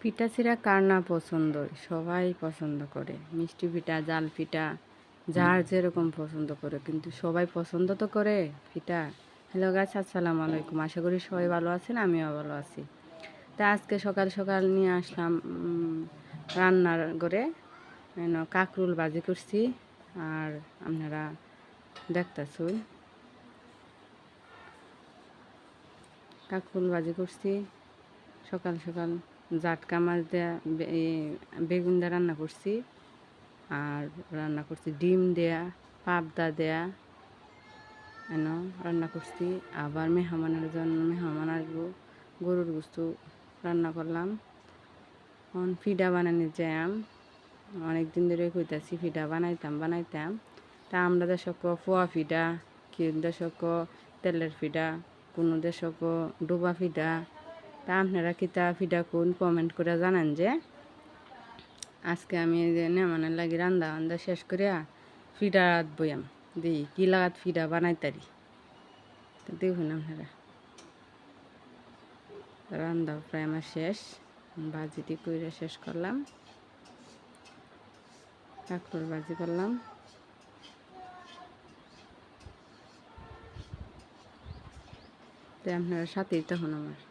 পিঠা চিরা কার না পছন্দ? সবাই পছন্দ করে। মিষ্টি পিঠা জাল পিঠা যার যেরকম পছন্দ করে। কিন্তু সবাই পছন্দ তো করে পিঠা। হ্যালো গাছ আসসালামু আলাইকুম। আশা করি সবাই ভালো আছেন আমিও ভালো আছি। তা আজকে সকাল সকাল নিয়ে আসলাম রান্নার করে কাকরুল বাজি করছি। আর আপনারা দেখতেছুন কাকরুল বাজি করছি। সকাল সকাল জাটকা মাছ দেয়া বেগুন দিয়ে রান্না করছি। আর রান্না করছি ডিম দেয়া, পাবদা দেয়া, এন, রান্না করছি। আবার মেহমানের জন্য মেহমান আসব, গরুর গুস্তু রান্না করলাম। এখন ফিডা বানানি জ্যাম। অনেক দিন ধরে কইতাছি ফিডা বানাইতাম বানাইতাম। তা আমরা দেশক ফোয়া ফিডা, কেউ দেশক তেলের ফিডা, কোনো দেশক ডোবা ফিডা তা আপনারা কিতা ফিডা কোন কমেন্ট করে জানান যে? আজকে আমি নেমানের লাগি রান্দা বান্দা শেষ করিয়া ফিডা রাত বইয়াম দিই, কি লাগাত ফিডা বানাইতারি? দেখুন আপনারা। রান্দা প্রায় আমার শেষ। ভাজিটি কইরা শেষ করলাম। কাঁকড়োর ভাজি করলাম। তো আপনারা সাথেই তখন আমার।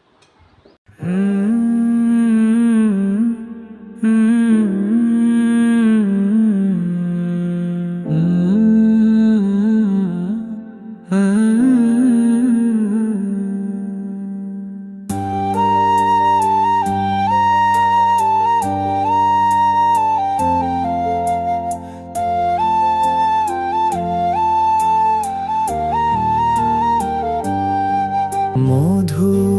মধুর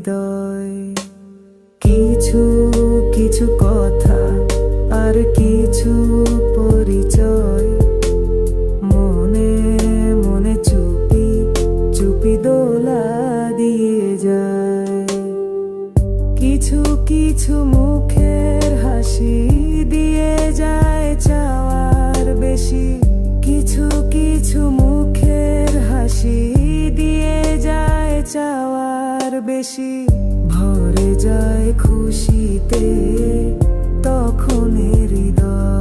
হৃদয়। কিছু কিছু কথা আর কিছু পরিচয়। মনে মনে চুপি চুপি দোলা দিয়ে যায়। কিছু কিছু মুখের হাসি দিয়ে যায় চাওয়ার বেশি। কিছু কিছু মুখের হাসি দিয়ে যায় চাওয়ার বেশি ভরে যায় খুশিতে তখন হৃদয়